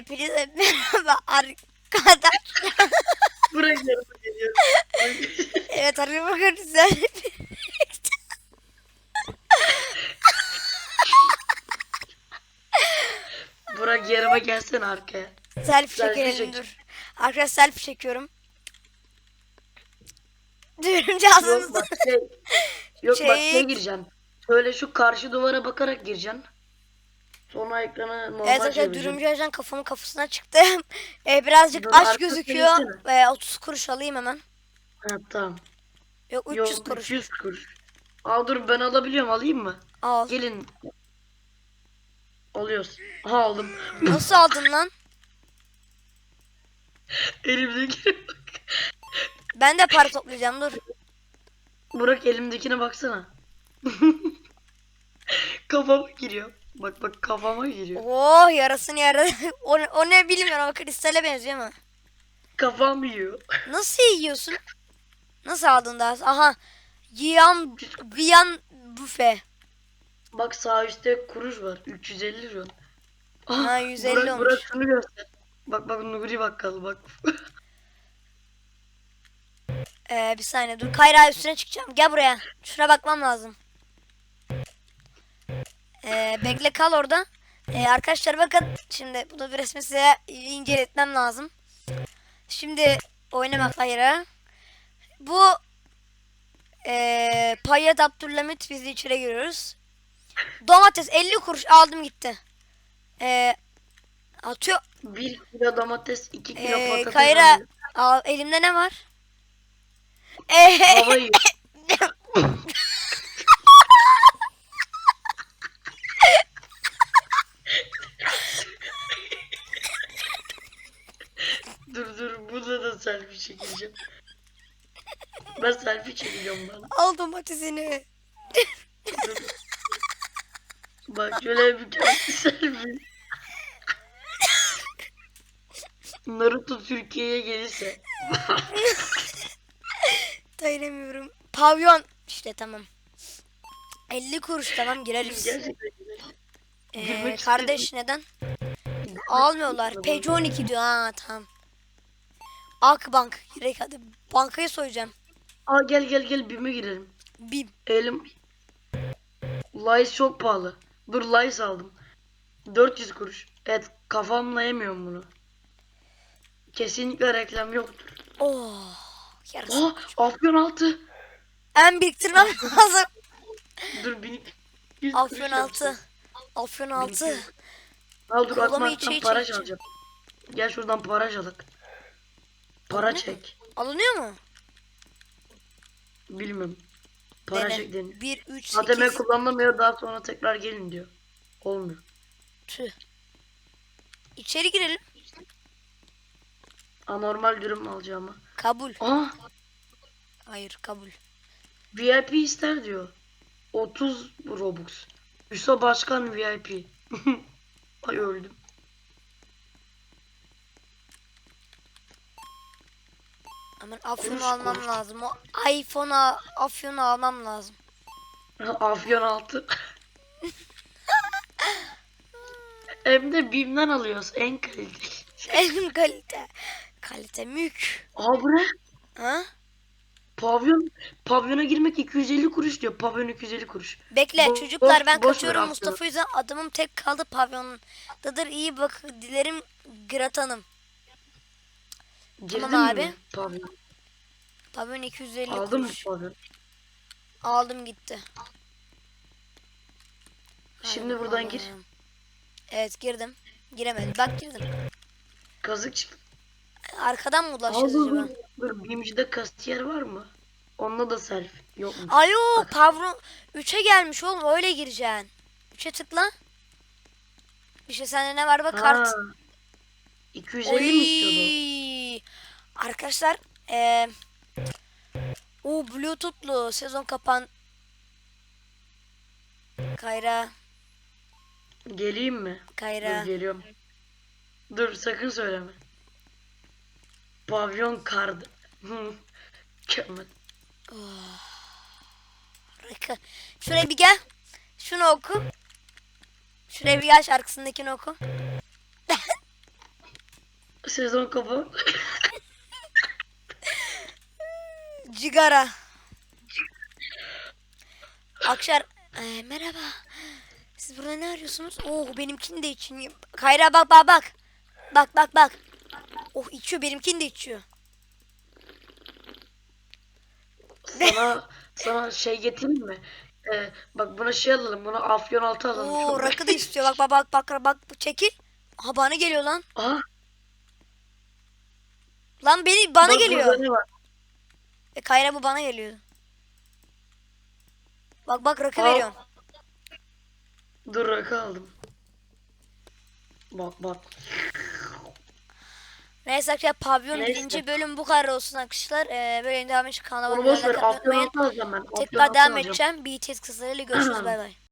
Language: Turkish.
Hepinize merhaba arkadaşlar. Buraya geliyor. evet arkadaşlar güzel. Burak yanıma gelsene arkaya. selfie Selfie çekelim çek. dur. Arkadaşlar selfie çekiyorum. Yok ağzınızda. bak şey. Yok bak ne Çek. gireceksin? Şöyle şu karşı duvara bakarak gireceksin. Sonra ekrana normal Evet arkadaşlar çevireceksin. dürümcü ajan kafamın kafasına çıktı. Ee, birazcık Dur, aç arkasına gözüküyor. Ee, 30 kuruş alayım hemen. Ha tamam. Yok 300 Yok kuruş. 300 kuruş. Al dur ben alabiliyorum alayım mı? Al. Gelin. Alıyoruz. Aha aldım. Nasıl aldın lan? Elimdeki. Ben de para toplayacağım dur. Burak elimdekine baksana. kafama giriyor. Bak bak kafama giriyor. Oh yarasını yaradı. o, o ne bilmiyorum ama kristale benziyor mu? Kafam yiyor. Nasıl yiyorsun? Nasıl aldın daha? Aha. Yiyan Viyan büfe. Bak sağ üstte kuruş var. 350 lira. Ah, Ha, 150 Burak, olmuş. Burak şunu göster. Bak bak Nuri bakkal bak. Ee, bir saniye dur. Kayra üstüne çıkacağım. Gel buraya. Şuna bakmam lazım. Ee, bekle kal orada. Ee, arkadaşlar bakın. Şimdi bunu bir resmi size inceletmem lazım. Şimdi oynamak Kayra. Bu ee, Payyat Abdülhamit biz de içeri giriyoruz. Domates 50 kuruş aldım gitti. Ee, atıyor. 1 kilo domates, 2 kilo Ee, patates. Kayra al, elimde ne var? Ee, Hava yiyor. Dur dur burada da selfie çekeceğim. Ben selfie çekeceğim bana. al domatesini. Dur. Bak şöyle bir kere selfie. Naruto Türkiye'ye gelirse. Dayanamıyorum. Pavyon. İşte tamam. 50 kuruş tamam gireriz. Gerçekten. Ee, girmek kardeş neden? Almıyorlar. Peugeot 12 diyor. Ha tamam. Akbank. Direkt hadi. Bankayı soyacağım. Aa gel gel gel BİM'e girelim. Bim. Elim. Lays çok pahalı. Dur Lays aldım. 400 kuruş. Evet kafamla yemiyorum bunu. Kesinlikle reklam yoktur. Oh. Yarısı. Aa Afyon altı. En biriktirmem lazım. Dur 1200 Afyon kuruş 6. yapacağım. Afyon 6. 1200. Al dur Kolamı atmaktan içe para içe çalacağım. Gel şuradan para çalak. Para çek. Alınıyor mu? Bilmiyorum. Para Dene. çek deniyor. 1, 3, ATM 8. kullanılamıyor daha sonra tekrar gelin diyor. Olmuyor. Tüh. İçeri girelim. Anormal dürüm alacağım ama. Kabul. Aa Hayır kabul. VIP ister diyor. 30 Robux. Üsa Başkan VIP. Ay öldüm. Hemen Afyon'u Konuş, almam konuş. lazım. O iPhone'a Afyon'u almam lazım. Afyon altı. Hem de BİM'den alıyoruz en kaliteli. En kalite. Kalite mük. Aa bu ne? Ha? Pavyon, pavyona girmek 250 kuruş diyor. Pavyon 250 kuruş. Bekle Bo- çocuklar boş- ben boş ver kaçıyorum Afyon'u. Mustafa yüzden adamım tek kaldı pavyondadır iyi bak dilerim gratanım. Girdin Tamam mi abi. Pavyon. Pavyon 250 Aldın mı kuruş. pavyon? Aldım gitti. Şimdi Hay buradan gir. Allah'ım. Evet girdim. Giremedim. Bak girdim. Kazık çık. Arkadan mı Aa, ulaşacağız dur, acaba? dur. BİM'cide kasiyer var mı? Onunla da selfie. Yokmuş. Alo pavyon 3'e gelmiş oğlum öyle gireceksin. 3'e tıkla. İşte sende ne var bak kart. Ha. 250 mi istiyordu? Arkadaşlar eee o Bluetooth'lu sezon kapan Kayra? Geleyim mi? Kayra Dur geliyorum. Dur sakın söyleme. Pavyon kardı. Hı. Mükemmel. Harika. Şuraya bir gel. Şunu oku. Şuraya bir gel şarkısındakini oku. Sezon kafa. Cigara. Akşar. Ee, merhaba. Siz burada ne arıyorsunuz? Oh benimkini de için. Kayra bak bak bak. Bak bak bak. Oh içiyor benimkini de içiyor. Sana sana şey getireyim mi? Ee, bak buna şey alalım. Buna afyon altı alalım. Oo Çok- rakı da istiyor. Bak bak bak bak bak çekil. Aha bana geliyor lan. Aha, Lan beni bana bak geliyor. Burada ne var? E, Kayra bu bana geliyor. Bak bak rakı Al. veriyorum. Dur rakı aldım. Bak bak. Neyse arkadaşlar pavyon Neyse. birinci bölüm bu kadar olsun arkadaşlar. Ee, böyle devam için kanala abone olmayı unutmayın. Tekrar devam edeceğim. BTS kısalarıyla görüşürüz bay bay.